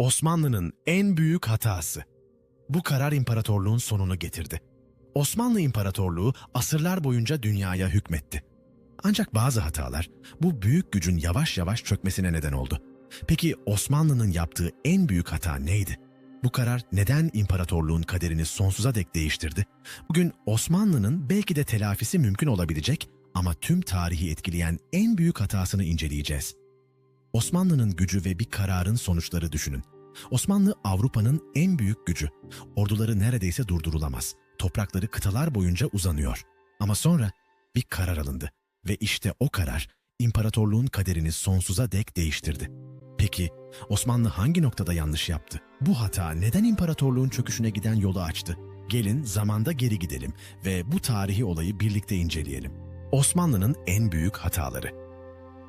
Osmanlı'nın en büyük hatası. Bu karar imparatorluğun sonunu getirdi. Osmanlı İmparatorluğu asırlar boyunca dünyaya hükmetti. Ancak bazı hatalar bu büyük gücün yavaş yavaş çökmesine neden oldu. Peki Osmanlı'nın yaptığı en büyük hata neydi? Bu karar neden imparatorluğun kaderini sonsuza dek değiştirdi? Bugün Osmanlı'nın belki de telafisi mümkün olabilecek ama tüm tarihi etkileyen en büyük hatasını inceleyeceğiz. Osmanlı'nın gücü ve bir kararın sonuçları düşünün. Osmanlı Avrupa'nın en büyük gücü. Orduları neredeyse durdurulamaz. Toprakları kıtalar boyunca uzanıyor. Ama sonra bir karar alındı ve işte o karar imparatorluğun kaderini sonsuza dek değiştirdi. Peki Osmanlı hangi noktada yanlış yaptı? Bu hata neden imparatorluğun çöküşüne giden yolu açtı? Gelin zamanda geri gidelim ve bu tarihi olayı birlikte inceleyelim. Osmanlı'nın en büyük hataları.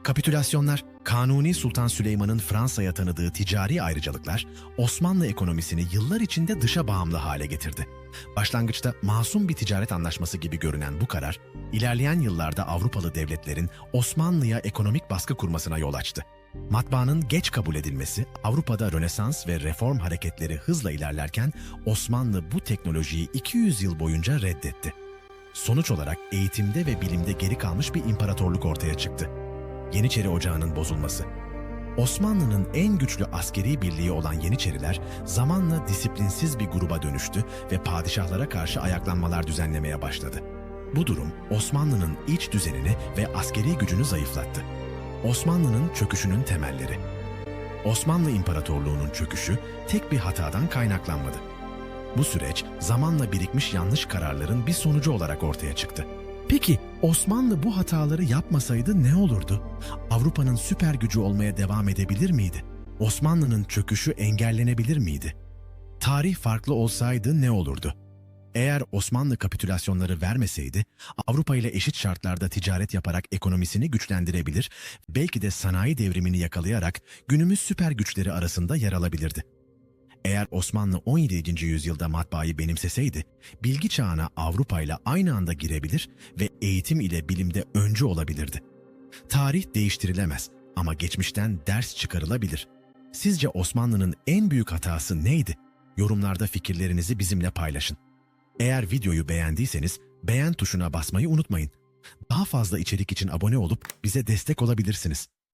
Kapitülasyonlar, Kanuni Sultan Süleyman'ın Fransa'ya tanıdığı ticari ayrıcalıklar Osmanlı ekonomisini yıllar içinde dışa bağımlı hale getirdi. Başlangıçta masum bir ticaret anlaşması gibi görünen bu karar, ilerleyen yıllarda Avrupalı devletlerin Osmanlı'ya ekonomik baskı kurmasına yol açtı. Matbaanın geç kabul edilmesi, Avrupa'da Rönesans ve reform hareketleri hızla ilerlerken Osmanlı bu teknolojiyi 200 yıl boyunca reddetti. Sonuç olarak eğitimde ve bilimde geri kalmış bir imparatorluk ortaya çıktı. Yeniçeri Ocağı'nın bozulması. Osmanlı'nın en güçlü askeri birliği olan Yeniçeriler zamanla disiplinsiz bir gruba dönüştü ve padişahlara karşı ayaklanmalar düzenlemeye başladı. Bu durum Osmanlı'nın iç düzenini ve askeri gücünü zayıflattı. Osmanlı'nın çöküşünün temelleri. Osmanlı İmparatorluğu'nun çöküşü tek bir hatadan kaynaklanmadı. Bu süreç zamanla birikmiş yanlış kararların bir sonucu olarak ortaya çıktı. Peki Osmanlı bu hataları yapmasaydı ne olurdu? Avrupa'nın süper gücü olmaya devam edebilir miydi? Osmanlı'nın çöküşü engellenebilir miydi? Tarih farklı olsaydı ne olurdu? Eğer Osmanlı kapitülasyonları vermeseydi, Avrupa ile eşit şartlarda ticaret yaparak ekonomisini güçlendirebilir, belki de sanayi devrimini yakalayarak günümüz süper güçleri arasında yer alabilirdi. Eğer Osmanlı 17. yüzyılda matbaayı benimseseydi, bilgi çağına Avrupa ile aynı anda girebilir ve eğitim ile bilimde öncü olabilirdi. Tarih değiştirilemez ama geçmişten ders çıkarılabilir. Sizce Osmanlı'nın en büyük hatası neydi? Yorumlarda fikirlerinizi bizimle paylaşın. Eğer videoyu beğendiyseniz beğen tuşuna basmayı unutmayın. Daha fazla içerik için abone olup bize destek olabilirsiniz.